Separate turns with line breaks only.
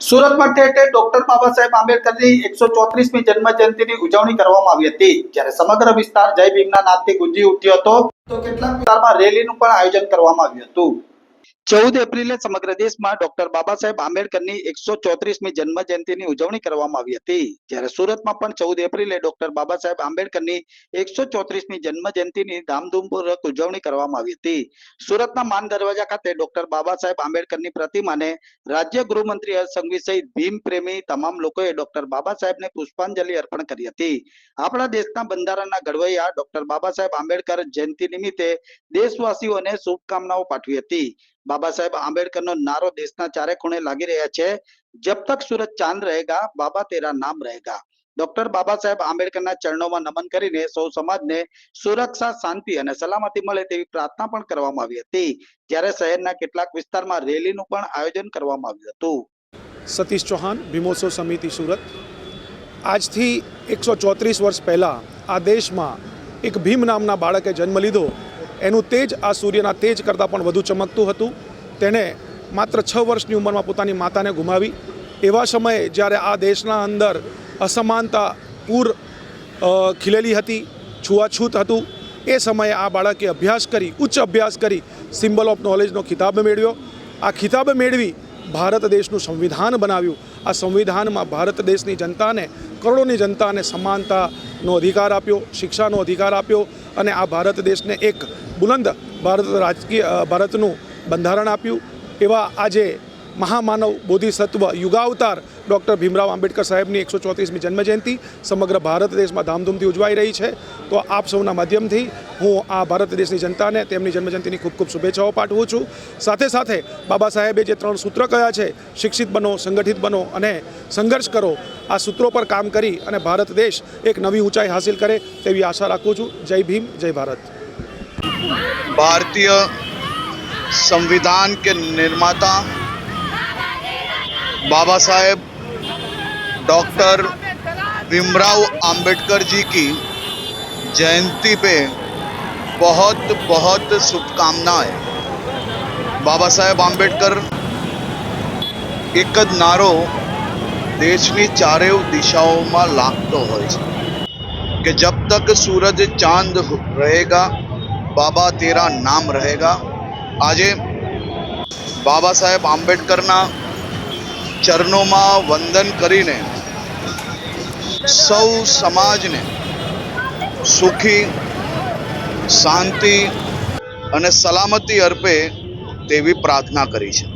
સુરતમાં ઠેર ઠેર ડોક્ટર બાબા સાહેબ આંબેડકરની એકસો ચોત્રીસમી જન્મ જયંતિની ઉજવણી કરવામાં આવી હતી. જ્યારે સમગ્ર વિસ્તાર જય ભીમના નાદથી ગુંજી ઉઠ્યો હતો. તો કેટલાક વિસ્તારમાં રેલીનું પણ આયોજન કરવામાં આવ્યું હતું. ચૌદ એપ્રિલે સમગ્ર દેશમાં ડોક્ટર બાબા સાહેબ આંબેડકરની એકસો ચોત્રીસમી જન્મ જયંતિની ઉજવણી કરવામાં આવી હતી. જ્યારે સુરતમાં પણ ચૌદ એપ્રિલે ડોક્ટર બાબા સાહેબ આંબેડકરની એકસો ચોત્રીસમી જન્મ જયંતિની ધામધૂમપૂર્વક ઉજવણી કરવામાં આવી હતી. સુરતના માન દરવાજા ખાતે ડોક્ટર બાબા સાહેબ આંબેડકરની પ્રતિમાને રાજ્ય ગૃહમંત્રી હર્ષ સંઘવી સહિત ભીમ પ્રેમી તમામ લોકોએ ડોક્ટર બાબા સાહેબને પુષ્પાંજલિ અર્પણ કરી હતી. આપણા દેશના બંધારણના ઘડવૈયા ડોક્ટર બાબા સાહેબ આંબેડકર જયંતિ નિમિત્તે દેશવાસીઓને શુભકામનાઓ પાઠવી હતી. બાબા સાહેબ આંબેડકરનો નારો દેશના ચારે ખૂણે લાગી રહ્યા છે. જબ તક સુરત ચાંદ રહેગા, બાબા તેરા નામ રહેગા. ડોક્ટર બાબા સાહેબ આંબેડકરના ચરણોમાં નમન કરીને સૌ સમાજને સુરક્ષા, શાંતિ અને સલામતી મળે તેવી પ્રાર્થના પણ કરવામાં આવી હતી. જ્યારે શહેરના કેટલાક વિસ્તારમાં રેલીનું પણ આયોજન કરવામાં આવ્યું હતું.
સતીશ ચૌહાણ, ભીમોત્સવ સમિતિ સુરત. આજથી એકસો ચોત્રીસ વર્ષ પહેલાં આ દેશમાં એક ભીમ નામના બાળકે જન્મ લીધો. એનું તેજ આ સૂર્યના તેજ કરતાં પણ વધુ ચમકતું હતું. તેણે માત્ર છ વર્ષની ઉંમરમાં પોતાની માતાને ગુમાવી. એવા સમયે જ્યારે આ દેશના અંદર અસમાનતા પૂર ખીલેલી હતી, છૂઆછૂત હતું, એ સમયે આ બાળકે અભ્યાસ કરી, ઉચ્ચ અભ્યાસ કરી સિમ્બલ ઓફ નોલેજનો ખિતાબ મેળવ્યો. આ ખિતાબ મેળવી ભારત દેશનું સંવિધાન બનાવ્યું. આ સંવિધાનમાં ભારત દેશની જનતાને, કરોડોની જનતાને સમાનતાનો અધિકાર આપ્યો, શિક્ષાનો અધિકાર આપ્યો અને આ ભારત દેશને એક બુલંદ ભારત રાજકીય ભારતનું બંધારણ આપ્યું. એવા આજે મહામાનવ બોધિસત્વ યુગાવતાર ડૉક્ટર ભીમરાવ આંબેડકર સાહેબની એકસો ચોત્રીસમી જન્મજયંતિ સમગ્ર ભારત દેશમાં ધામધૂમથી ઉજવાઈ રહી છે તો આપ સૌના માધ્યમથી હું આ ભારત દેશની જનતાને તેમની જન્મજયંતિની ખૂબ ખૂબ શુભેચ્છાઓ પાઠવું છું સાથે સાથે બાબા સાહેબે જે ત્રણ સૂત્ર કયા છે શિક્ષિત બનો સંગઠિત બનો અને સંઘર્ષ કરો આ સૂત્રો પર કામ કરી અને ભારત દેશ એક નવી ઊંચાઈ હાસિલ કરે તેવી આશા રાખું છું જય ભીમ જય ભારત
भारतीय संविधान के निर्माता बाबा साहेब डॉक्टर भीमराव अंबेडकर जी की जयंती पे बहुत बहुत शुभकामनाएं બાબા સાહેબ આંબેડકર એક જ નારો દેશની ચારેય દિશાઓમાં લાગતો હોય છે કે જબ તક સૂરજ ચાંદ રહેગા બાબા તેરા નામ રહેગા આજે બાબા સાહેબ આંબેડકરના ચરણોમાં વંદન કરીને સૌ સમાજને સુખી શાંતિ અને સલામતી અર્પે તેવી પ્રાર્થના કરી છે.